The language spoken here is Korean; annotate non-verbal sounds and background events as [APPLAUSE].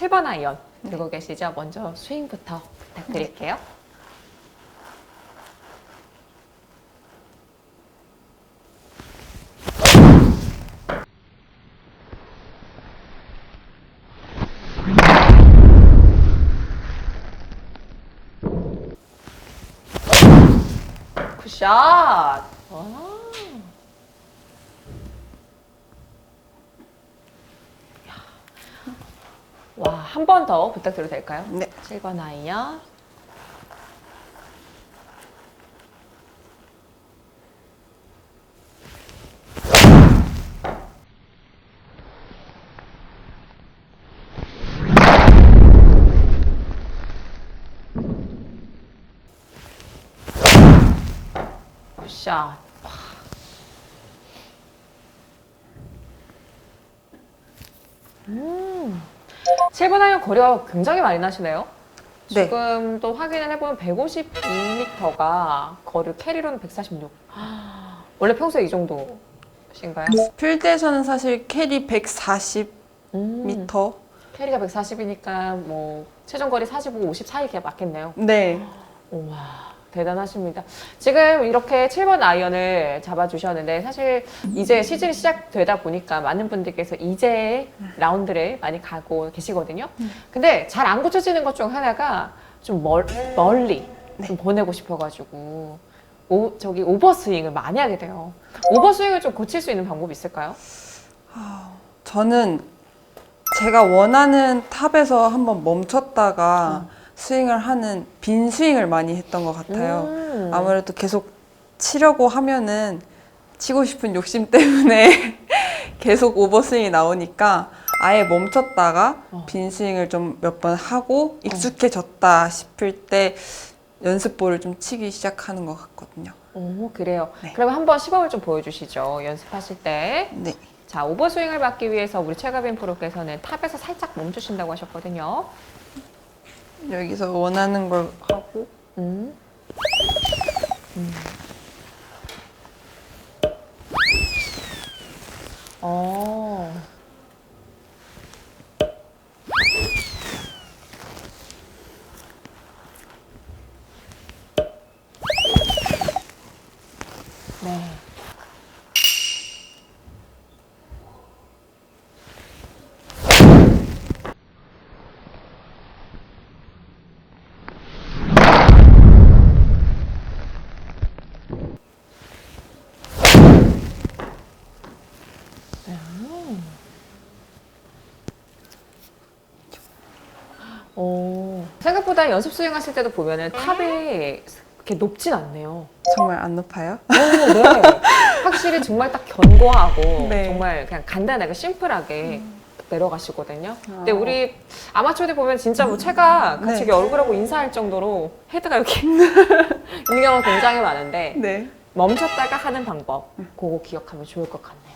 7번 아이언 들고 계시죠? 먼저 스윙부터 부탁드릴게요. 굿샷! 와. 와, 한 번 더 부탁드려도 될까요? 네. 7번 아이요. 굿샷. 음. 7번 아이언 거리가 굉장히 많이 나시네요. 네. 지금 또 확인을 해보면 152m가 거리 캐리로는 146. 원래 평소에 이 정도신가요? 필드에서는 사실 캐리 140m. 음, 캐리가 140이니까 뭐 최종 거리 45, 50 사이가 맞겠네요. 네. 우와 대단하십니다. 지금 이렇게 7번 아이언을 잡아주셨는데 사실 이제 시즌이 시작되다 보니까 많은 분들께서 이제 라운드를 많이 가고 계시거든요. 근데 잘 안 고쳐지는 것 중 하나가 좀 멀, 멀리 좀 보내고 싶어가지고 오, 저기 오버스윙을 많이 하게 돼요. 오버스윙을 좀 고칠 수 있는 방법이 있을까요? 저는 제가 원하는 탑에서 한번 멈췄다가 스윙을 하는 빈 스윙을 많이 했던 것 같아요. 음. 아무래도 계속 치려고 하면은 치고 싶은 욕심 때문에 [LAUGHS] 계속 오버스윙이 나오니까 아예 멈췄다가 어. 빈 스윙을 좀 몇 번 하고 익숙해졌다 싶을 때 연습볼을 좀 치기 시작하는 것 같거든요. 오 그래요. 네. 그러면 한번 시범을 좀 보여주시죠. 연습하실 때. 네. 자, 오버스윙을 받기 위해서 우리 최가빈 프로께서는 탑에서 살짝 멈추신다고 하셨거든요. 여기서 원하는 걸 하고 음. 음. 어. 네. 오. 생각보다 연습 스윙 하실 때도 보면은 탑이 이렇게 높진 않네요. 정말 안 높아요? 오, 네. 확실히 정말 딱 견고하고 네. 정말 그냥 간단하게 심플하게 내려가시거든요. 근데 어. 우리 아마추어들 보면 진짜 뭐 채가 같이 네. 이렇게 얼굴하고 인사할 정도로 헤드가 이렇게 [LAUGHS] 있는 경우가 굉장히 많은데 네. 멈췄다가 하는 방법 그거 기억하면 좋을 것 같네요.